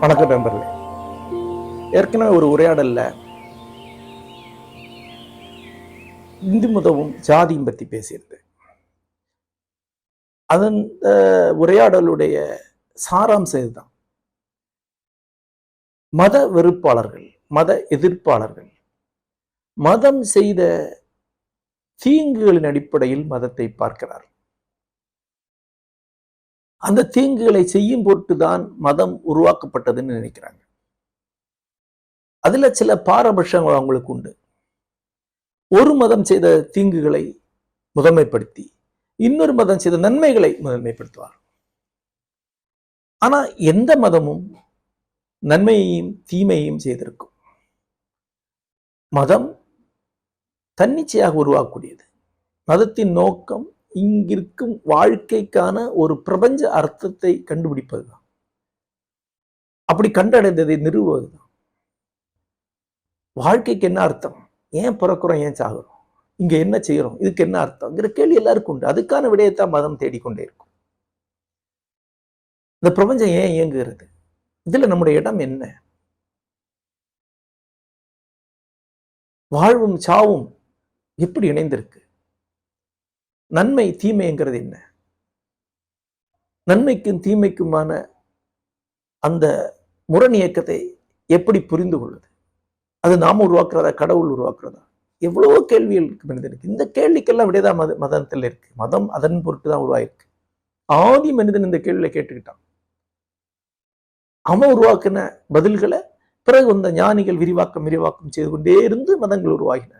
வணக்கம் நண்பர்களே. ஏற்கனவே ஒரு உரையாடல்ல இந்து மதமும் ஜாதியும் பத்தி பேசியிருந்தேன். அதன் உரையாடலுடைய சாராம்சம் இதுதான். மத வெறுப்பாளர்கள் மத எதிர்ப்பாளர்கள் மதம் செய்த தீங்குகளின் அடிப்படையில் மதத்தை பார்க்கிறார்கள். அந்த தீங்குகளை செய்யும் பொருட்டு தான் மதம் உருவாக்கப்பட்டதுன்னு நினைக்கிறாங்க. அதுல சில பாரபட்சங்கள் அவங்களுக்கு உண்டு. ஒரு மதம் செய்த தீங்குகளை முதன்மைப்படுத்தி இன்னொரு மதம் செய்த நன்மைகளை முதன்மைப்படுத்துவார். ஆனா எந்த மதமும் நன்மையையும் தீமையையும் செய்திருக்கும். மதம் தன்னிச்சையாக உருவாக்கக்கூடியது. மதத்தின் நோக்கம் இங்கிருக்கும் வாழ்க்கைக்கான ஒரு பிரபஞ்ச அர்த்தத்தை கண்டுபிடிப்பது தான் அப்படி கண்டடைந்ததை நிறுவுவதுதான். வாழ்க்கைக்கு என்ன அர்த்தம்? ஏன் பிறக்கிறோம் ஏன் சாகுறோம்? இங்க என்ன செய்கிறோம் இதுக்கு என்ன அர்த்தம்ங்கிற கேள்வி எல்லாருக்கும் உண்டு. அதுக்கான விடயத்தான் மதம் தேடிக்கொண்டே இருக்கும். இந்த பிரபஞ்சம் ஏன் இயங்குகிறது? இதுல நம்முடைய இடம் என்ன? வாழ்வும் சாவும் எப்படி இணைந்திருக்கு? நன்மை தீமைங்கிறது என்ன? நன்மைக்கும் தீமைக்குமான அந்த முரண் இயக்கத்தை எப்படி புரிந்து கொள்வது? அது நாம உருவாக்குறதா கடவுள் உருவாக்குறதா? எவ்வளவோ கேள்விகள் இருக்கு மனிதனுக்கு. இந்த கேள்விக்கெல்லாம் விடைதான் மத மதத்தில் இருக்கு. மதம் அதன் பொருட்டு தான் உருவாயிருக்கு. ஆதி மனிதன் இந்த கேள்வியை கேட்டுக்கிட்டான். அவன் உருவாக்கின பதில்களை பிறகு வந்த ஞானிகள் விரிவாக்கம் விரிவாக்கம் செய்து கொண்டே இருந்து மதங்கள் உருவாகின.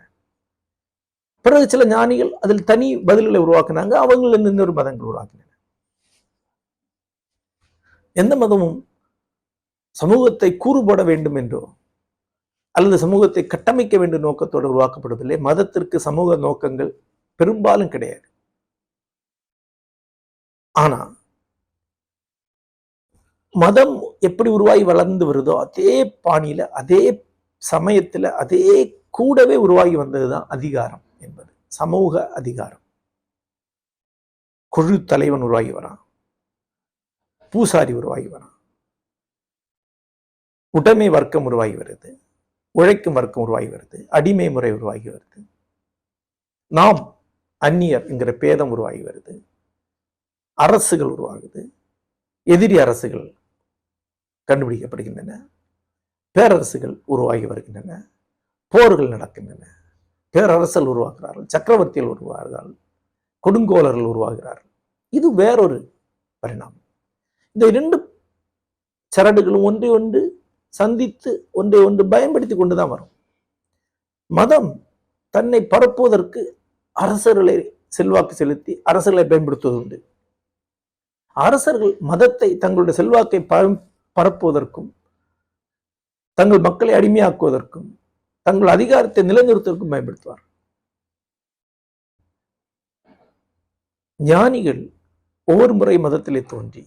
பிறகு சில ஞானிகள் அதில் தனி பதில்களை உருவாக்குனாங்க. அவங்கள இன்னொரு மதங்கள் உருவாக்கின. எந்த மதமும் சமூகத்தை கூறுபட வேண்டும் என்றோ அல்லது சமூகத்தை கட்டமைக்க வேண்டும் நோக்கத்தோடு உருவாக்கப்படுவதில்லை. மதத்திற்கு சமூக நோக்கங்கள் பெரும்பாலும் கிடையாது. ஆனா மதம் எப்படி உருவாகி வளர்ந்து வருதோ அதே பாணியில அதே சமயத்துல அதே கூடவே உருவாகி வந்ததுதான் அதிகாரம். என்பது. சமூக அதிகாரம். குழு தலைவன் உருவாகி வரான். பூசாரி உருவாகி வரான். உடைமை வர்க்கம் உருவாகி வருது. உழைக்கும் வர்க்கம் உருவாகி வருது. அடிமை முறை உருவாகி வருது. நாம் அந்நியர் என்கிற பேதம் உருவாகி வருது. அரசுகள் உருவாகுது. எதிரி அரசுகள் கண்டுபிடிக்கப்படுகின்றன. பேரரசுகள் உருவாகி வருகின்றன. போர்கள் நடக்கின்றன. பேரரசல் உருவாகிறார்கள் சக்கரவர்த்திகள் உருவாகிறார்கள் கொடுங்கோலர்கள் உருவாகிறார்கள். இது வேறொரு பரிணாமம். இந்த இரண்டு சரடுகளும் ஒன்றை ஒன்று சந்தித்து ஒன்றை ஒன்று பயன்படுத்தி கொண்டு தான் வரும். மதம் தன்னை பரப்புவதற்கு அரசர்களை செல்வாக்கு செலுத்தி அரசர்களை பயன்படுத்துவது உண்டு. அரசர்கள் மதத்தை தங்களுடைய செல்வாக்கை பரப்புவதற்கும் தங்கள் மக்களை அடிமையாக்குவதற்கும் தங்கள் அதிகாரத்தை நிலைநிறுத்துவதற்கும் பயன்படுத்துவார் ஞானிகள் ஒவ்வொரு முறை மதத்திலே தோன்றி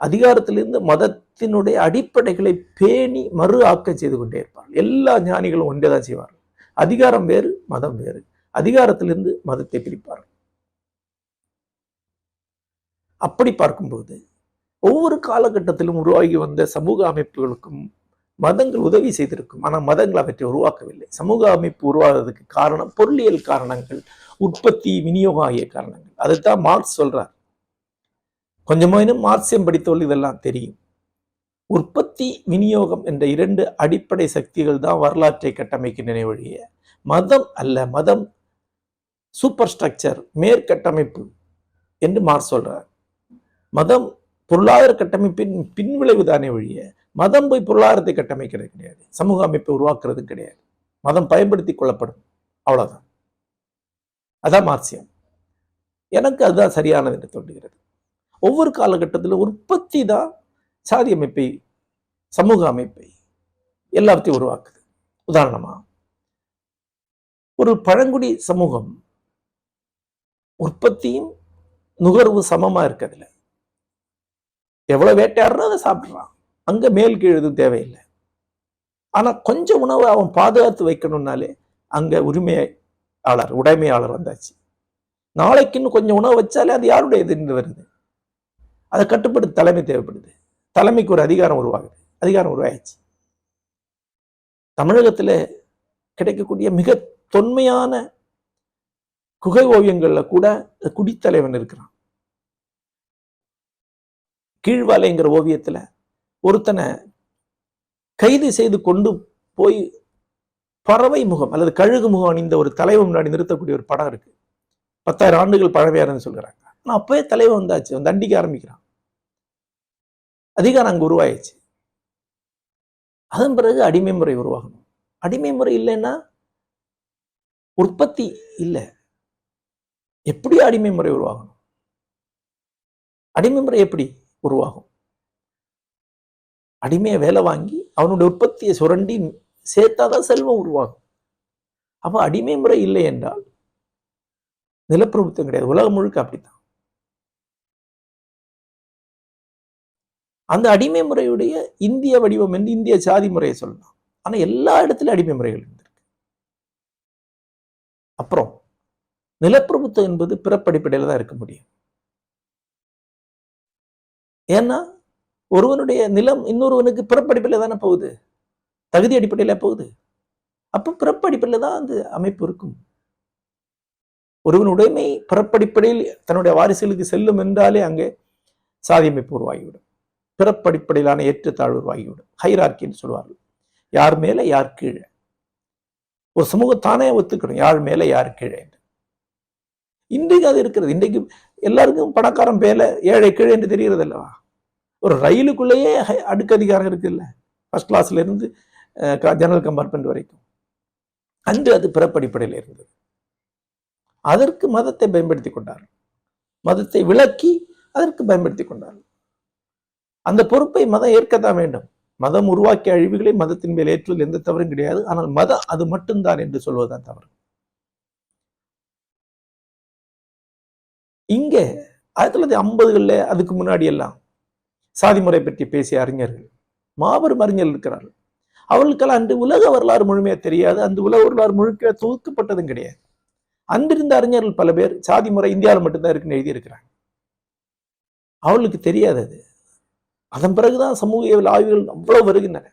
அதிகாரத்திலிருந்து மதத்தினுடைய அடிப்படைகளை பேணி மறு ஆக்கம் செய்து கொண்டே இருப்பார்கள். எல்லா ஞானிகளும் ஒன்றே தான் செய்வார்கள். அதிகாரம் வேறு மதம் வேறு. அதிகாரத்திலிருந்து மதத்தை பிரிப்பார்கள். அப்படி பார்க்கும்போது ஒவ்வொரு காலகட்டத்திலும் உருவாகி வந்த சமூக அமைப்புகளுக்கும் மதங்கள் உதவி செய்திருக்கும். ஆனால் மதங்கள் அவற்றை உருவாக்கவில்லை. சமூக அமைப்பு உருவாகிறதுக்கு காரணம் பொருளியல் காரணங்கள் உற்பத்தி விநியோகம் ஆகிய காரணங்கள். அதுதான் மார்க்ஸ் சொல்றார். கொஞ்சமாயினும் மார்க்சியம் படித்தவர்கள் இதெல்லாம் தெரியும். உற்பத்தி விநியோகம் என்ற இரண்டு அடிப்படை சக்திகள் தான் வரலாற்றை கட்டமைக்கின்றன வழிய மதம் அல்ல மதம் சூப்பர் ஸ்ட்ரக்சர் மேற்கட்டமைப்பு என்று மார்க்ஸ் சொல்றார். மதம் பொருளாதார கட்டமைப்பின் பின்விளைவு தானே ஒழிய மதம் போய் பொருளாதாரத்தை கட்டமைக்கிறது கிடையாது. சமூக அமைப்பை உருவாக்குறது கிடையாது. மதம் பயன்படுத்தி கொள்ளப்படும். அவ்வளவுதான். அதான் மார்சியம் எனக்கு அதுதான் சரியானது என்று தோன்றுகிறது. ஒவ்வொரு காலகட்டத்திலும் உற்பத்தி தான் சாதி அமைப்பை சமூக அமைப்பை எல்லாத்தையும் உருவாக்குது. உதாரணமா ஒரு பழங்குடி சமூகம் உற்பத்தியும் நுகர்வு சமமா இருக்கிறதுல. எவ்வளவு வேட்டையாடுறோ அதை சாப்பிடுறான். அங்கே மேல் கீழ் எதுவும் தேவையில்லை. ஆனால் கொஞ்சம் உணவை அவன் பாதுகாத்து வைக்கணும்னாலே அங்கே உரிமையாளர் உடைமையாளர் வந்தாச்சு. நாளைக்கு இன்னும் கொஞ்சம் உணவு வச்சாலே அது யாருடைய இது வருது. அதை கட்டுப்படுத்த தலைமை தேவைப்படுது. தலைமைக்கு ஒரு அதிகாரம் உருவாகுது. அதிகாரம் உருவாயிடுச்சு. தமிழகத்தில் கிடைக்கக்கூடிய மிக தொன்மையான குகை ஓவியங்களில் கூட குடித்தலைவன் இருக்கிறான். கீழ்வாலைங்கிற ஓவியத்தில் ஒருத்தனை கைது செய்து கொண்டு போய் பறவை முகம் அல்லது கழுகு முகம் அணிந்த ஒரு தலைவன் முன்னாடி நிறுத்தக்கூடிய ஒரு படம் இருக்கு. பத்தாயிரம் ஆண்டுகள் பழமையாருன்னு சொல்கிறாங்க ஆனா அப்போயே தலைவன் வந்தாச்சு. அவன் தண்டிக்க ஆரம்பிக்கிறான். அதிகாரம் அங்கே உருவாயிடுச்சு. அதன் பிறகு அடிமை முறை உருவாகணும். அடிமை முறை இல்லைன்னா உற்பத்தி இல்லை. எப்படி அடிமை முறை உருவாகணும். அடிமை முறை எப்படி உருவாகும்? அடிமையை வேலை வாங்கி அவனுடைய உற்பத்தியை சுரண்டி சேர்த்தாதான் செல்வம் உருவாகும். அப்போ அடிமை முறை இல்லை என்றால் நிலப்பிரபுத்தம் கிடையாது. உலகம் முழுக்க அப்படித்தான். அந்த அடிமை முறையுடைய இந்திய வடிவம் என்று இந்திய சாதி முறையை சொல்லலாம். ஆனா எல்லா இடத்துலயும் அடிமை முறைகள் இருந்திருக்கு. அப்புறம் நிலப்பிரபுத்தம் என்பது பிறப்படிப்படையில் தான் இருக்க முடியும். ஏன்னா ஒருவனுடைய நிலம் இன்னொருவனுக்கு பிறப்படிப்பில் தானே போகுது? தகுதி அடிப்படையில போகுது. அப்போ பிறப்படிப்பில் தான் அந்த அமைப்பு இருக்கும். ஒருவன் உடைமை பிறப்படிப்படையில் தன்னுடைய வாரிசுகளுக்கு செல்லும் என்றாலே அங்கே சாதி அமைப்பு உருவாகிவிடும். பிறப்படிப்படையிலான ஏற்றத்தாழ்வு உருவாகிவிடும். ஹைரார்க்கின்னு சொல்லுவார்கள் யார் மேல யார் கீழே? ஒரு சமூகத்தானே ஒத்துக்கணும். யார் மேல யார் கீழே என்று. இன்றைக்கு அது இருக்கிறது. இன்றைக்கு எல்லாருக்கும் பணக்காரன் பேல ஏழை கீழே என்று தெரிகிறது அல்லவா ஒரு ரயிலுக்குள்ளேயே அடுக்கு அதிகாரம் இருக்குல்ல? ஃபர்ஸ்ட் கிளாஸ்ல இருந்து ஜெனரல் கம்பார்ட்மெண்ட் வரைக்கும். அன்று அது பிறப்படிப்படையில் இருந்தது. அதற்கு மதத்தை பயன்படுத்தி கொண்டார். மதத்தை விளக்கி அதற்கு பயன்படுத்தி கொண்டார். அந்த பொறுப்பை மதம் ஏற்கத்தான் வேண்டும். மதம் உருவாக்கிய அழிவுகளை மதத்தின் மேல் ஏற்றுவதில் எந்த தவறும் கிடையாது. ஆனால் மதம் அது மட்டும்தான் என்று சொல்வதுதான் தவறு. இங்கே ஆயிரத்தி தொள்ளாயிரத்தி ஐம்பதுகளில் அதுக்கு முன்னாடி எல்லாம் சாதி முறை பற்றி பேசிய அறிஞர்கள். மாபெரும் அறிஞர்கள் இருக்கிறார்கள். அவர்களுக்கெல்லாம் அன்று உலக வரலாறு முழுமையா தெரியாது. அந்த உலக வரலாறு முழுக்க தொகுக்கப்பட்டதும் கிடையாது. அன்றிருந்த அறிஞர்கள் பல பேர் சாதி முறை இந்தியாவில் மட்டும்தான் இருக்குன்னு எழுதியிருக்கிறாங்க. அவளுக்கு தெரியாது அது. அதன் பிறகுதான் சமூக ஆய்வுகள் அவ்வளவு வருகின்றன.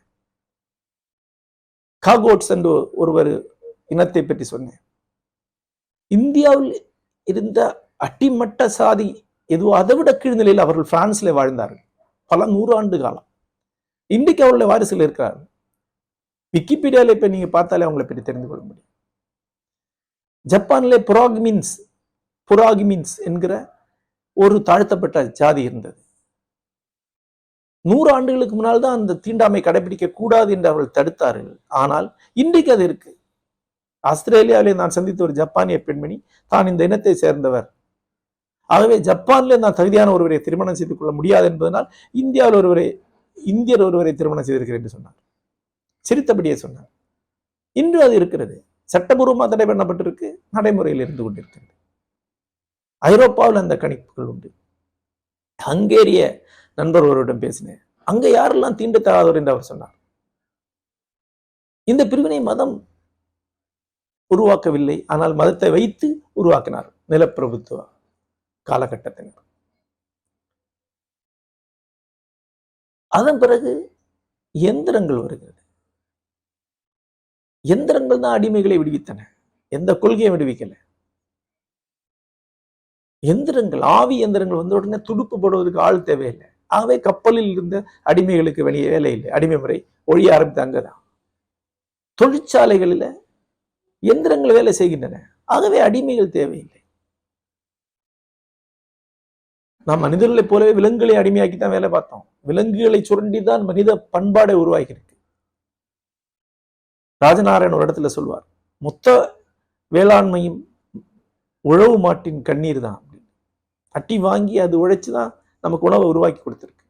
காகோட்ஸ் என்று ஒருவர் இனத்தை பற்றி சொன்னேன். இந்தியாவில் இருந்த அட்டிமட்ட சாதி எதுவோ அதை விட கீழ்நிலையில் அவர்கள் பிரான்ஸ்ல வாழ்ந்தார்கள். பல நூறாண்டு காலம். இன்றைக்கு அவருடைய வாரிசுகள் இருக்கிறார்கள். விக்கிபீடியாவில் இப்போ நீங்க பார்த்தாலே அவங்களை பற்றி தெரிந்து கொள்ள முடியும். ஜப்பானிலே புராகிமின்ஸ் புராகிமின்ஸ் என்கிற ஒரு தாழ்த்தப்பட்ட ஜாதி இருந்தது. நூறு ஆண்டுகளுக்கு முன்னால் தான் அந்த தீண்டாமை கடைபிடிக்க கூடாது என்று அவர்கள் தடுத்தார்கள். ஆனால் இன்றைக்கு அது இருக்கு. ஆஸ்திரேலியாவிலே நான் சந்தித்த ஒரு ஜப்பானிய பெண்மணி தான் இந்த இனத்தை சேர்ந்தவர். ஆகவே ஜப்பானில் நான் தகுதியான ஒருவரை திருமணம் செய்து கொள்ள முடியாது என்பதனால் இந்தியாவில் ஒருவரை இந்தியர் ஒருவரை திருமணம் செய்திருக்கிறேன் என்று சொன்னார். சிரித்தபடியே சொன்னார். இன்று அது இருக்கிறது. சட்டபூர்வமாக தடை பண்ணப்பட்டிருக்கு நடைமுறையில் இருந்து கொண்டிருக்கிறது. ஐரோப்பாவில் அந்த கணிப்புகள் உண்டு. ஹங்கேரிய நண்பர் ஒருவரிடம் பேசினேன். அங்க யாரெல்லாம் தீண்டத்தகாதவர் என்று அவர் சொன்னார். இந்த பிரிவினை மதம் உருவாக்கவில்லை ஆனால் மதத்தை வைத்து உருவாக்கினார் நிலப்பிரபுத்துவம். காலகட்டத்தினர். அதன் பிறகு எந்திரங்கள் வருகிறது. எந்திரங்கள் தான் அடிமைகளை விடுவித்தன. எந்த கொள்கையும் விடுவிக்கல. எந்திரங்கள் ஆவி எந்திரங்கள் வந்த உடனே துடுப்பு போடுவதற்கு ஆள் தேவையில்லை. ஆகவே கப்பலில் இருந்த அடிமைகளுக்கு வெளியே வேலை இல்லை. அடிமை முறை ஒழிய ஆரம்பித்த அங்கதான். தொழிற்சாலைகளில் எந்திரங்கள் வேலை செய்கின்றன. ஆகவே அடிமைகள் தேவையில்லை. நாம் மனிதர்களைப் போலவே விலங்குகளை அடிமையாக்கி தான் வேலை பார்த்தோம். விலங்குகளை சுரண்டி தான் மனித பண்பாடை உருவாக்கி இருக்கு ராஜநாராயண் ஒரு இடத்துல சொல்வார் மொத்த வேளாண்மையும் உழவு மாட்டின் கண்ணீர் தான். அட்டி வாங்கி அது உழைச்சி தான் நமக்கு உணவை உருவாக்கி கொடுத்துருக்கு.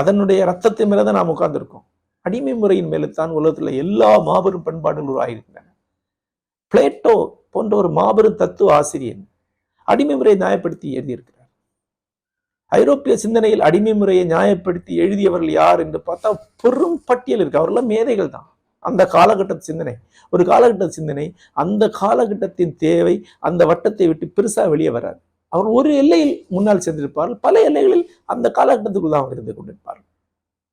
அதனுடைய ரத்தத்தை மேலே தான் நாம் உட்கார்ந்துருக்கோம். அடிமை முறையின் மேலே தான் உலகத்துல எல்லா மாபெரும் பண்பாடுகள் உருவாகியிருக்கின்றன. பிளேட்டோ போன்ற ஒரு மாபெரும் தத்துவ ஆசிரியன் அடிமை முறையை நியாயப்படுத்தி எழுதியிருக்கிறார். ஐரோப்பிய சிந்தனையில் அடிமை முறையை நியாயப்படுத்தி எழுதியவர்கள் யார் என்று பார்த்தா பெரும் பட்டியல் இருக்கு. அவரெல்லாம் மேதைகள் தான். அந்த காலகட்ட சிந்தனை. ஒரு காலகட்ட சிந்தனை அந்த காலகட்டத்தின் தேவை அந்த வட்டத்தை விட்டு பெருசா வெளியே வராது. அவர் ஒரு எல்லையில் முன்னால் சென்றிருப்பார்கள் பல எல்லைகளில் அந்த காலகட்டத்துக்குள் தான் அவர் இருந்து கொண்டிருப்பார்கள்.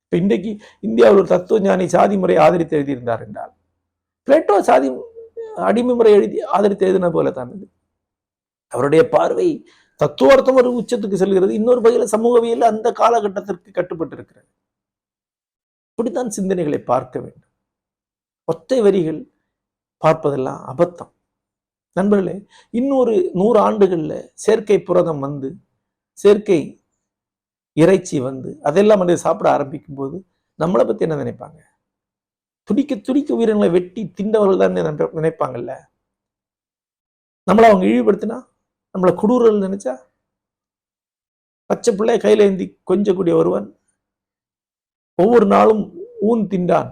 இப்போ இன்றைக்கு இந்தியாவில் ஒரு தத்துவ ஞானி சாதி முறை ஆதரித்து எழுதியிருந்தார் என்றால் பிளேட்டோ சாதி அடிமை முறை எழுதி ஆதரித்து எழுதின போல தான் அவருடைய பார்வை தத்துவார்த்தம் ஒரு உச்சத்துக்கு செல்கிறது. இன்னொரு வகையில் சமூகவியல் அந்த காலகட்டத்திற்கு கட்டுப்பட்டு இருக்கிறது இப்படித்தான் சிந்தனைகளை பார்க்க வேண்டும். ஒத்தை வரிகள் பார்ப்பதெல்லாம் அபத்தம். நண்பர்களே இன்னொரு நூறு ஆண்டுகள்ல செயற்கை புரதம் வந்து செயற்கை இறைச்சி வந்து அதெல்லாம் வந்து சாப்பிட ஆரம்பிக்கும் போது நம்மளை பத்தி என்ன நினைப்பாங்க? துடிக்க துடிக்க உயிரினங்களை வெட்டி திண்டவர்கள் தான் நினைப்பாங்கல்ல? நம்மளை அவங்க இழிவுபடுத்தினா நம்மளை குடூரல் நினைச்சா பச்சை பிள்ளை கையில் ஏந்தி கொஞ்சக்கூடிய ஒருவன் ஒவ்வொரு நாளும் ஊன் திண்டான்.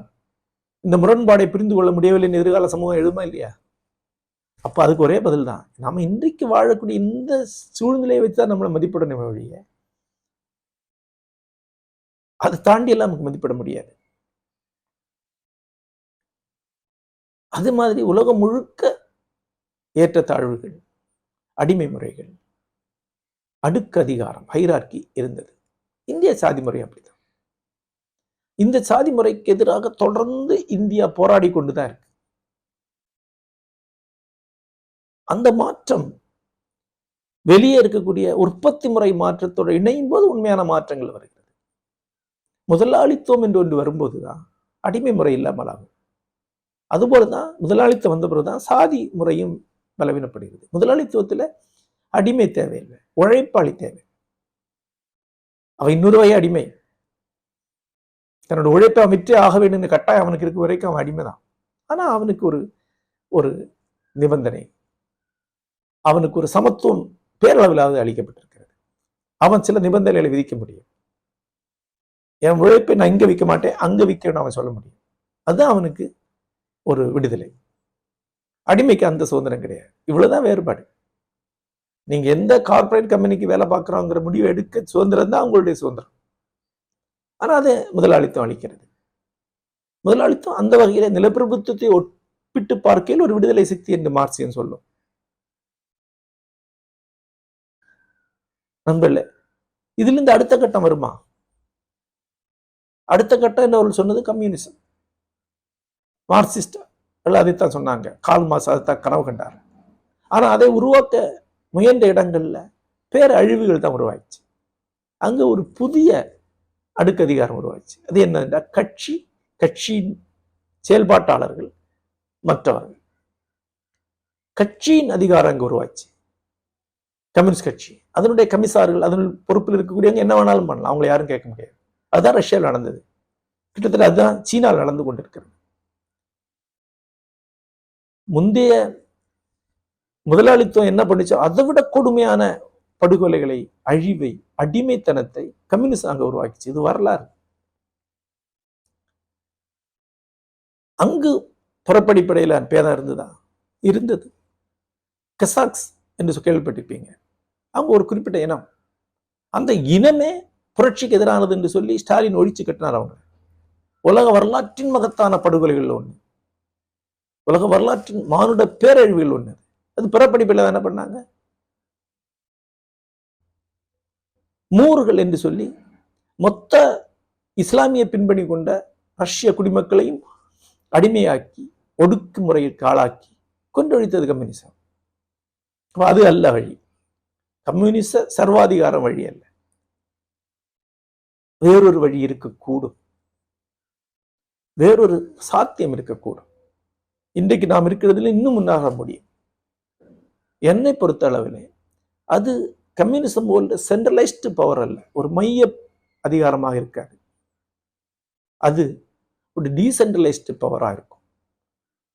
இந்த முரண்பாடை புரிந்து கொள்ள முடியவில்லை எதிர்கால சமூகம் எழுதுமா இல்லையா? அப்போ அதுக்கு ஒரே பதில் தான் நம்ம இன்றைக்கு வாழக்கூடிய இந்த சூழ்நிலையை வச்சு தான் நம்மளை மதிப்பிடணும் வழிய அதை தாண்டி எல்லாம் நமக்கு மதிப்பிட முடியாது. அது மாதிரி உலகம் முழுக்க ஏற்றத்தாழ்வுகள் அடிமை முறைகள் அடுக்கு அதிகாரம் ஹைரார்கி இருந்தது. இந்திய சாதி முறை அப்படிதான் இந்த சாதி முறைக்கு எதிராக தொடர்ந்து இந்தியா போராடி கொண்டு தான் இருக்கு. அந்த மாற்றம் வெளியே இருக்கக்கூடிய உற்பத்தி முறை மாற்றத்தோடு இணையும் போது உண்மையான மாற்றங்கள் வருகிறது. முதலாளித்துவம் என்று ஒன்று வரும்போதுதான் அடிமை முறை இல்லாமல் ஆகும் அதுபோலதான் முதலாளித்துவம் வந்த பிறகுதான் சாதி முறையும் பலவீனப்படுகிறது. முதலாளித்துவத்துல அடிமை தேவையில்லை உழைப்பாளி தேவை அவன் இன்னொரு வகை அடிமை. தன்னோட உழைப்பை அவன் ஆக வேண்டும் கட்டாயம் அவனுக்கு இருக்க வரைக்கும் அவன் அடிமைதான் ஆனால் அவனுக்கு ஒரு ஒரு நிபந்தனை. அவனுக்கு ஒரு சமத்துவம் பேரளவிலாவது அளிக்கப்பட்டிருக்கிறது. அவன் சில நிபந்தனைகளை விதிக்க முடியும். என் உழைப்பை நான் இங்க விற்க மாட்டேன் அங்க விற்கணும்னு அவன் சொல்ல முடியும். அதுதான் அவனுக்கு ஒரு விடுதலை. அடிமைக்கு அந்த சுதந்திரம் கிடையாது. இவ்வளவுதான் வேறுபாடு. நீங்க எந்த கார்ப்பரேட் கம்பெனிக்கு வேலை பார்க்குறோங்கிற முடிவு எடுக்க சுதந்திரம் தான் உங்களுடைய சுதந்திரம். ஆனா அது முதலாளித்துவம் அளிக்கிறது. முதலாளித்துவம் அந்த வகையில நிலப்பிரபுத்துவத்தை ஒப்பிட்டு பார்க்கையில் ஒரு விடுதலை சக்தி என்று மார்க்சியம் சொல்லும். நண்பர்களே இதுல இருந்து அடுத்த கட்டம் வருமா? அடுத்த கட்டம் என்ன அவர்கள் சொன்னது கம்யூனிசம் மார்க்சிஸ்டா அதைத்தான் சொன்னாங்க. கால் மாசம் அதைத்தான் கனவு கண்டார். ஆனா அதை உருவாக்க முயன்ற இடங்கள்ல பேர் அழிவுகள் தான் உருவாயிடுச்சு. அங்க ஒரு புதிய அடுக்கு அதிகாரம் உருவாச்சு அது என்னன்னா கட்சி கட்சியின் செயல்பாட்டாளர்கள் மற்றவர்கள். கட்சியின் அதிகாரம் அங்க உருவாச்சு கம்யூனிஸ்ட் கட்சி. அதனுடைய கமிசார்கள் அதனுடைய பொறுப்பில் இருக்கக்கூடியவங்க என்ன வேணாலும் பண்ணலாம். அவங்களை யாரும் கேட்க முடியாது. அதுதான் ரஷ்யாவில் நடந்தது. கிட்டத்தட்ட அதுதான் சீனாவில் நடந்து கொண்டிருக்கிறது. முந்தைய முதலாளித்துவம் என்ன பண்ணுச்சோ அதை விட கொடுமையான படுகொலைகளை அழிவை அடிமைத்தனத்தை கம்யூனிஸ்ட் அங்க உருவாக்கிச்சு. இது வரலாறு. அங்கு புறப்படிப்படையில பேதம் இருந்ததா? இருந்தது. கசாக்ஸ் என்று கேள்விப்பட்டிருப்பீங்க. அவங்க ஒரு குறிப்பிட்ட இனம். அந்த இனமே புரட்சிக்கு எதிரானது என்று சொல்லி ஸ்டாலின் ஒழிச்சு கட்டினார் அவங்க. உலக வரலாற்றின் மகத்தான படுகொலைகள் ஒன்று உலக வரலாற்றின் மானுட பேரழிவுகள் ஒண்ணு. அது பிறப்படிப்பில் என்ன பண்ணாங்க? மூர்கள் என்று சொல்லி மொத்த இஸ்லாமிய பின்பணி கொண்ட ரஷ்ய குடிமக்களையும் அடிமையாக்கி ஒடுக்குமுறைக்கு ஆளாக்கி கொண்டொழித்தது கம்யூனிசம். அது அல்ல வழி. கம்யூனிச சர்வாதிகார வழி அல்ல. வேறொரு வழி இருக்கக்கூடும். வேறொரு சாத்தியம் இருக்கக்கூடும். இன்றைக்கு நாம் இருக்கிறதுல இன்னும் முன்னாக முடியும். என்னை பொறுத்த அளவிலே அது கம்யூனிசம் போன்ற சென்ட்ரலைஸ்டு பவர் அல்ல. ஒரு மைய அதிகாரமாக இருக்காது. அது ஒரு டீசென்ட்ரலைஸ்டு பவராக இருக்கும்.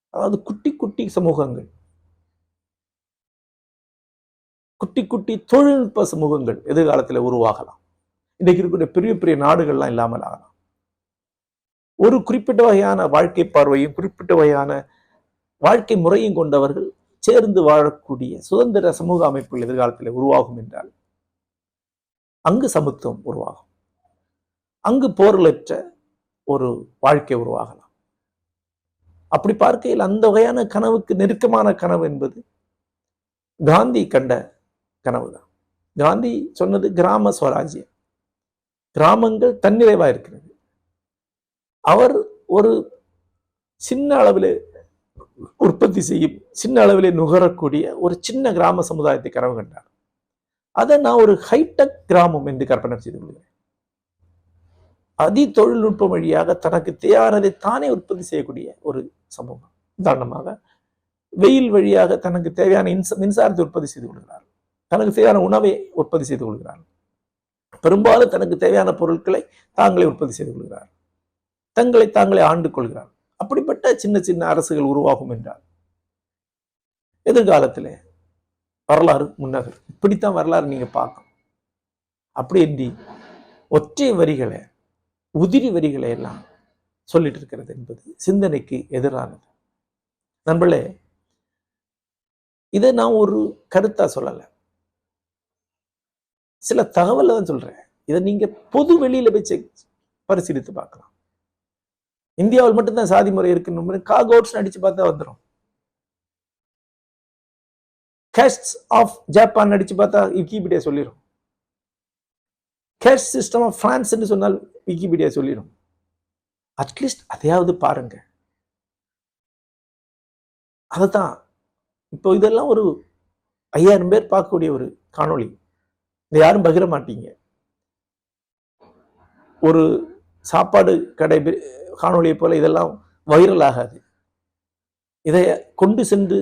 அதாவது குட்டி குட்டி சமூகங்கள். குட்டி குட்டி தொழில்நுட்ப சமூகங்கள் எதிர்காலத்தில் உருவாகலாம். இன்றைக்கு இருக்கக்கூடிய பெரிய பெரிய நாடுகள்லாம் இல்லாமல் ஆகலாம். ஒரு குறிப்பிட்ட வகையான வாழ்க்கை பார்வையும் குறிப்பிட்ட வகையான வாழ்க்கை முறையும் கொண்டவர்கள் சேர்ந்து வாழக்கூடிய சுதந்திர சமூக அமைப்புகள் எதிர்காலத்தில் உருவாகும் என்றால் அங்கு சமத்துவம் உருவாகும். அங்கு போர்களற்ற ஒரு வாழ்க்கை உருவாகலாம். அப்படி பார்க்கையில் அந்த வகையான கனவுக்கு நெருக்கமான கனவு என்பது காந்தி கண்ட கனவுதான். காந்தி சொன்னது கிராம சுவராஜ்யம். கிராமங்கள் தன்னிறைவா இருக்கிறது. அவர் ஒரு சின்ன அளவில் உற்பத்தி செய்யும் சின்ன அளவிலே நுகரக்கூடிய ஒரு சின்ன கிராம சமுதாயத்தை கனவு கண்டார். அதை நான் ஒரு ஹைடெக் கிராமம் என்று கற்பனை செய்து கொள்கிறேன். அதி தொழில்நுட்பம் வழியாக தனக்கு தேவையானதை தானே உற்பத்தி செய்யக்கூடிய ஒரு சமூகம். உதாரணமாக வெயில் வழியாக தனக்கு தேவையான இன்ச மின்சாரத்தை உற்பத்தி செய்து கொள்கிறார். தனக்கு தேவையான உணவை உற்பத்தி செய்து கொள்கிறார். பெரும்பாலும் தனக்கு தேவையான பொருட்களை தாங்களே உற்பத்தி செய்து கொள்கிறார். தங்களை தாங்களே ஆண்டு கொள்கிறார் அப்படிப்பட்ட சின்ன சின்ன அரசுகள் உருவாகும் என்றால் எதிர்காலத்தில் வரலாறு முன்னகர். இப்படித்தான் வரலாறு நீங்க பார்க்கணும். அப்படி என்று ஒற்றை வரிகளை உதிரி வரிகளை எல்லாம் சொல்லிட்டு இருக்கிறது என்பது சிந்தனைக்கு எதிரானது. நண்பர்களே இதை நான் ஒரு கருத்தா சொல்லலை. சில தகவலை தான் சொல்றேன். இதை நீங்க பொது வெளியில போய் செக் பரிசீலித்து பார்க்கலாம். இந்தியாவில் மட்டும்தான் சாதி முறை இருக்குன்னு காகோட்ஸ் அடிச்சு பார்த்தா வந்துடும் கேஸ்ட் ஆஃப் ஜப்பான் அடிச்சு பார்த்தா விக்கிபீடியா சொல்லிடும் கேஸ்ட் சிஸ்டம் ஆஃப் பிரான்ஸ் சொன்னால் விக்கிபீடியா சொல்லிடும் அட்லீஸ்ட் அதையாவது பாருங்க. அதுதான் இப்போ இதெல்லாம் ஒரு ஐயாயிரம் பேர் பார்க்கக்கூடிய ஒரு காணொளி. இதை யாரும் பகிர மாட்டீங்க. ஒரு சாப்பாடு கடை காணொலியை போல் போல இதெல்லாம் வைரல் ஆகாது. இதை கொண்டு சென்று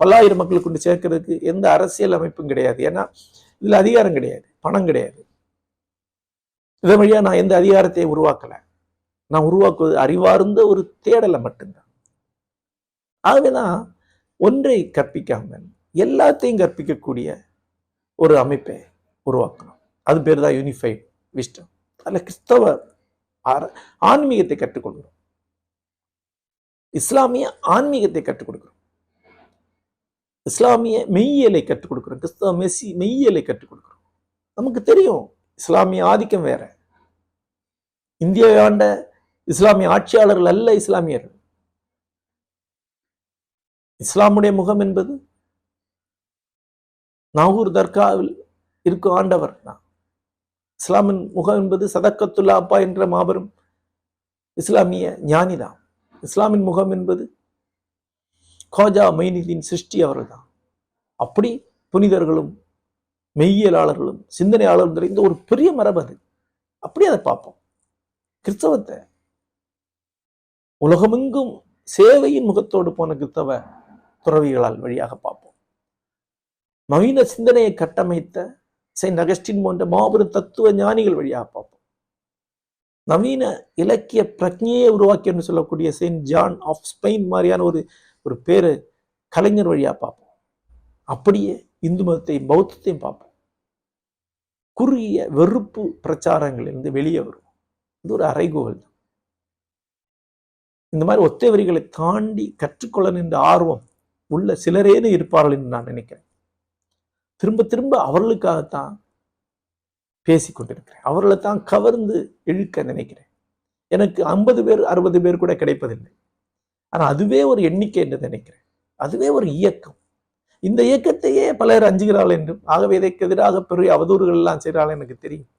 பல்லாயிரம் மக்களுக்கு கொண்டு சேர்க்கறதுக்கு எந்த அரசியல் அமைப்பும் கிடையாது. ஏன்னா இதில் அதிகாரம் கிடையாது பணம் கிடையாது. இதன் வழியா நான் எந்த அதிகாரத்தையும் உருவாக்கலை. நான் உருவாக்குவது அறிவார்ந்த ஒரு தேடலை மட்டும்தான். ஆகவேதான் ஒன்றை கற்பிக்காமல் எல்லாத்தையும் கற்பிக்கக்கூடிய ஒரு அமைப்பை உருவாக்கணும். அது பேர் தான் யூனிஃபைட் விஸ்டம் அதில் கிறிஸ்தவ ஆர- ஆன்மீகத்தை கற்றுக்கொள்கிறோம். இஸ்லாமிய ஆன்மீகத்தை கற்றுக் கொடுக்கிறோம் இஸ்லாமிய மெய்யியலை கற்றுக் கொடுக்கிறோம் கிறிஸ்தவ மெஸ்ஸி மெய்யியலை கற்றுக் கொடுக்கிறோம் நமக்கு தெரியும் இஸ்லாமிய ஆதிக்கம் வேற. இந்தியாவை ஆண்ட இஸ்லாமிய ஆட்சியாளர்கள் அல்ல இஸ்லாமியர்கள். இஸ்லாமுடைய முகம் என்பது நாகூர் தர்காவில் இருக்கும் ஆண்டவர் தான். இஸ்லாமின் முகம் என்பது சதக்கத்துல்லா அப்பா என்ற மாபெரும் இஸ்லாமிய ஞானிதான். இஸ்லாமின் முகம் என்பது கோஜா மைனிதீன் சிருஷ்டி அவர்கள்தான். அப்படி புனிதர்களும் மெய்யியலாளர்களும் சிந்தனையாளர்களும் நிறைந்த ஒரு பெரிய மரபு அது. அப்படி அதை பார்ப்போம். கிறிஸ்தவத்தை உலகமெங்கும் சேவையின் முகத்தோடு போன கிறிஸ்தவ துறவிகளால் வழியாக பார்ப்போம். நவீன சிந்தனையை கட்டமைத்த செயின்ட் அகஸ்டின் போன்ற மாபெரும் தத்துவ ஞானிகள் வழியாக பார்ப்போம் நவீன இலக்கிய பிரஜையை உருவாக்கியன்னு சொல்லக்கூடிய செயின்ட் ஜான் ஆஃப் ஸ்பெயின் மாதிரியான ஒரு ஒரு பேரு கலைஞர் வழியா பார்ப்போம் அப்படியே இந்து மதத்தையும் பௌத்தத்தையும் பார்ப்போம் குறுகிய வெறுப்பு பிரச்சாரங்களிலிருந்து வெளியே வரும் இது ஒரு அறைகோல் தான் இந்த மாதிரி ஒத்தை வரிகளை தாண்டி கற்றுக்கொள்ள நின்ற ஆர்வம் உள்ள சிலரேனு இருப்பார்கள் என்று நான் நினைக்கிறேன். திரும்ப திரும்ப அவர்களுக்காகத்தான் பேசிக் கொண்டிருக்கிறேன். அவர்களை தான் கவர்ந்து இழுக்க நினைக்கிறேன். எனக்கு ஐம்பது பேர் அறுபது பேர் கூட கிடைப்பதில்லை. ஆனால் அதுவே ஒரு எண்ணிக்கை என்று நினைக்கிறேன். அதுவே ஒரு இயக்கம். இந்த இயக்கத்தையே பலர் அஞ்சுகிறாள் என்றும் ஆகவே இதற்கு எதிராக பெரிய அவதூறுகள் எல்லாம் செய்கிறாள் எனக்கு தெரியும்.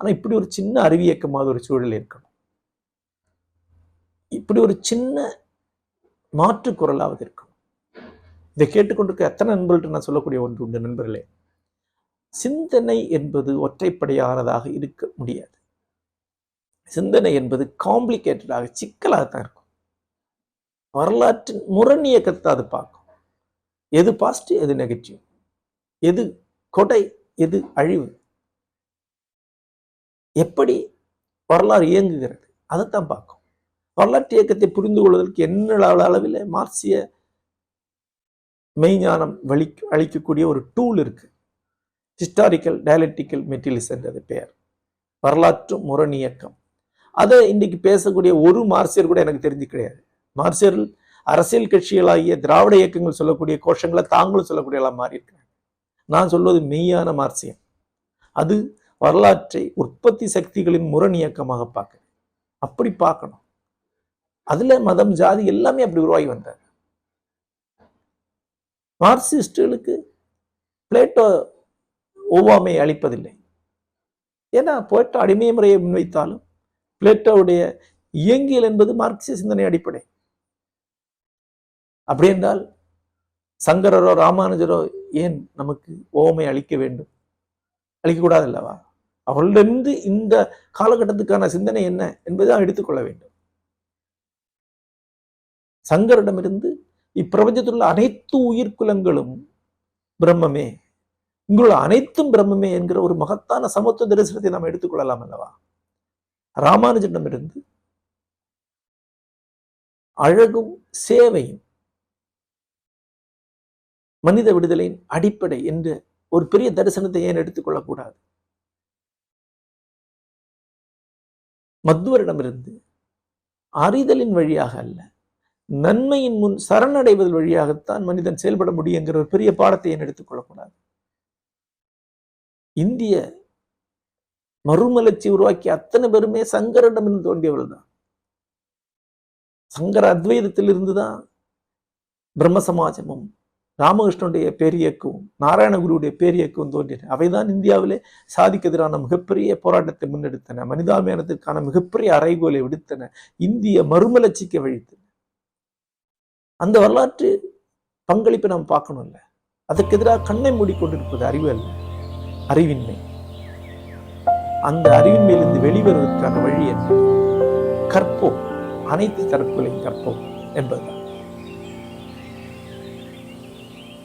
ஆனா இப்படி ஒரு சின்ன அறிவியக்கமாக ஒரு சூழல் இருக்கணும். இப்படி ஒரு சின்ன மாற்று குரலாவது இருக்கும் இதை கேட்டுக்கொண்டிருக்க எத்தனை நண்பர்கள்ட்ட நான் சொல்லக்கூடிய ஒன்று உண்டு நண்பர்களே? சிந்தனை என்பது ஒற்றைப்படையானதாக இருக்க முடியாது. சிந்தனை என்பது காம்ப்ளிகேட்டடாக சிக்கலாகத்தான் இருக்கும். வரலாற்றின் முரணியக்கத்தை அது பார்க்கும். எது பாசிட்டிவ் எது நெகட்டிவ் எது கொடை எது அழிவு? எப்படி வரலாறு இயங்குகிறது? அதைத்தான் பார்க்கும். வரலாற்று இயக்கத்தை புரிந்து கொள்வதற்கு என்ன அளவில் மார்க்சிய மெய்ஞானம் வழி அளிக்கக்கூடிய ஒரு டூல் இருக்கு. ஹிஸ்டாரிக்கல் டயலக்டிக்கல் மெட்டீரியல்ஸ் என்றது பெயர். வரலாற்று முரணியக்கம். அதை இன்னைக்கு பேசக்கூடிய ஒரு மார்சியர் கூட எனக்கு தெரிஞ்சு கிடையாது. மார்சியர்கள் அரசியல் கட்சிகளாகிய திராவிட இயக்கங்கள் சொல்லக்கூடிய கோஷங்களை தாங்களும் சொல்லக்கூடியலாம் மாறி இருக்கிறாங்க நான் சொல்வது மெய்யான மார்சியம். அது வரலாற்றை உற்பத்தி சக்திகளின் முரண் இயக்கமாக பார்க்க அப்படி பார்க்கணும். அதுல மதம் ஜாதி எல்லாமே அப்படி உருவாகி வந்தார் மார்க்சிஸ்டுகளுக்கு பிளேட்டோ ஒவ்வாமை அளிப்பதில்லை. ஏன்னா பிளேட்டோ அடிமை முறையை முன்வைத்தாலும் பிளேட்டோவுடைய இயங்கியல் என்பது மார்க்சிய சிந்தனை அடிப்படை. அப்படி என்றால் சங்கரரோ ராமானுஜரோ ஏன் நமக்கு ஓமை அளிக்க வேண்டும்? அளிக்கக்கூடாது அல்லவா அவர்களிருந்து இந்த காலகட்டத்துக்கான சிந்தனை என்ன என்பதை எடுத்துக்கொள்ள வேண்டும். சங்கரிடமிருந்து இப்பிரபஞ்சத்தில் உள்ள அனைத்து உயிர்குலங்களும் பிரம்மமே. இங்குள்ள அனைத்தும் பிரம்மமே என்கிற ஒரு மகத்தான சமத்துவ தரிசனத்தை நாம் எடுத்துக்கொள்ளலாம் அல்லவா? ராமானுஜனிடமிருந்து அழகும் சேவையும் மனித விடுதலையின் அடிப்படை என்ற ஒரு பெரிய தரிசனத்தை ஏன் எடுத்துக்கொள்ளக்கூடாது? மத்துவரிடமிருந்து அறிதலின் வழியாக அல்ல. நன்மையின் முன் சரணடைவதன் வழியாகத்தான் மனிதன் செயல்பட முடியுங்கிற ஒரு பெரிய பாடத்தை ஏன் எடுத்துக்கொள்ளக்கூடாது இந்திய மறுமலர்ச்சி உருவாக்கிய அத்தனை பேருமே சங்கரிடமிருந்து தோன்றியவர்கள் தான். சங்கர அத்வைதத்திலிருந்து தான் பிரம்ம சமாஜமும் ராமகிருஷ்ணனுடைய பேரியக்கமும் நாராயணகுருவுடைய பேரியக்கமும் தோன்றின. அவைதான் இந்தியாவிலே சாதிக்கு எதிரான மிகப்பெரிய போராட்டத்தை முன்னெடுத்தன. மனிதாபியானத்திற்கான மிகப்பெரிய அறைகோலை விடுத்தன. இந்திய மறுமலர்ச்சிக்கு வழித்தன. அந்த வரலாற்று பங்களிப்பை நாம் பார்க்கணும்ல அதற்கு எதிராக கண்ணை மூடிக்கொண்டிருப்பது அறிவு அல்ல அறிவின்மை. அந்த அறிவின்மையிலிருந்து வெளிவருவதற்கான வழி என்ன? கற்போம். அனைத்து தரப்புகளையும் கற்போம் என்பது